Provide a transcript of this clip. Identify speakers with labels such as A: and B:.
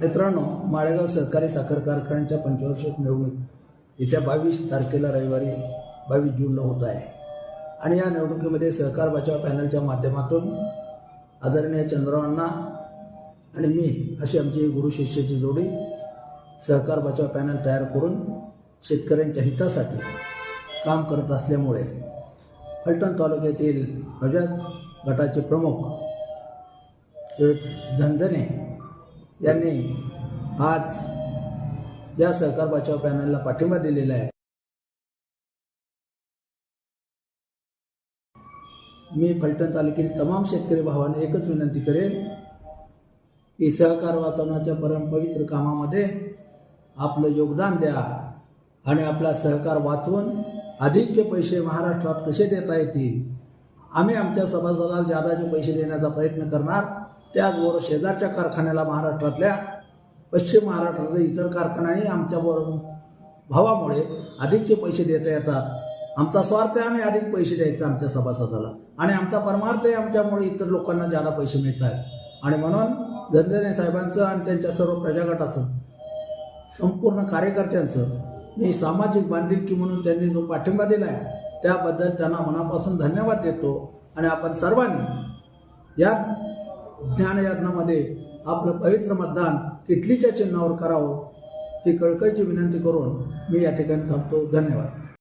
A: मित्रांनो माळेगाव सहकारी साखर कारखान्याच्या पंचवार्षिक निवडणूक येत्या बावीस तारखेला रविवारी बावीस जूनला होत आहे. आणि या निवडणुकीमध्ये सहकार बचाव पॅनलच्या माध्यमातून आदरणीय चंद्रावांना आणि मी अशी आमची गुरु शिष्याची जोडी सहकार बचाव पॅनल तयार करून शेतकऱ्यांच्या हितासाठी काम करत असल्यामुळे फलटण तालुक्यातील बजाज गटाचे प्रमुख श्री झंझने यांनी आज या सहकार बचाव पॅनलला पाठिंबा दिलेला आहे. मी फलटण तालुक्यातील तमाम शेतकरी भावांना एकच विनंती करेन की सहकार वाचवण्याच्या परमपवित्र कामामध्ये आपलं योगदान द्या आणि आपला सहकार वाचवून अधिकचे पैसे महाराष्ट्रात कसे देता येतील? आम्ही आमच्या सभासदाला जादाचे पैसे देण्याचा प्रयत्न करणार त्याचबरोबर शेजारच्या कारखान्याला महाराष्ट्रातल्या पश्चिम महाराष्ट्रातल्या इतर कारखानाही आमच्या बरोबर भावामुळे अधिकचे पैसे देता येतात. आमचा स्वार्थ आहे आम्ही अधिक पैसे द्यायचं आमच्या सभासदाला. आणि आमचा परमार्थ आहे आमच्यामुळे इतर लोकांना ज्यादा पैसे मिळत आहेत आणि म्हणून झंझने साहेबांचं आणि त्यांच्या सर्व प्रजागटाचं संपूर्ण कार्यकर्त्यांचं मी सामाजिक बांधिलकी म्हणून त्यांनी जो पाठिंबा दिला आहे त्याबद्दल त्यांना मनापासून धन्यवाद देतो. आणि आपण सर्वांनी या ज्ञानयज्ञामध्ये आपलं पवित्र मतदान किटलीच्या चिन्हावर करावं ही कळकळीची विनंती करून मी या ठिकाणी थांबतो. धन्यवाद.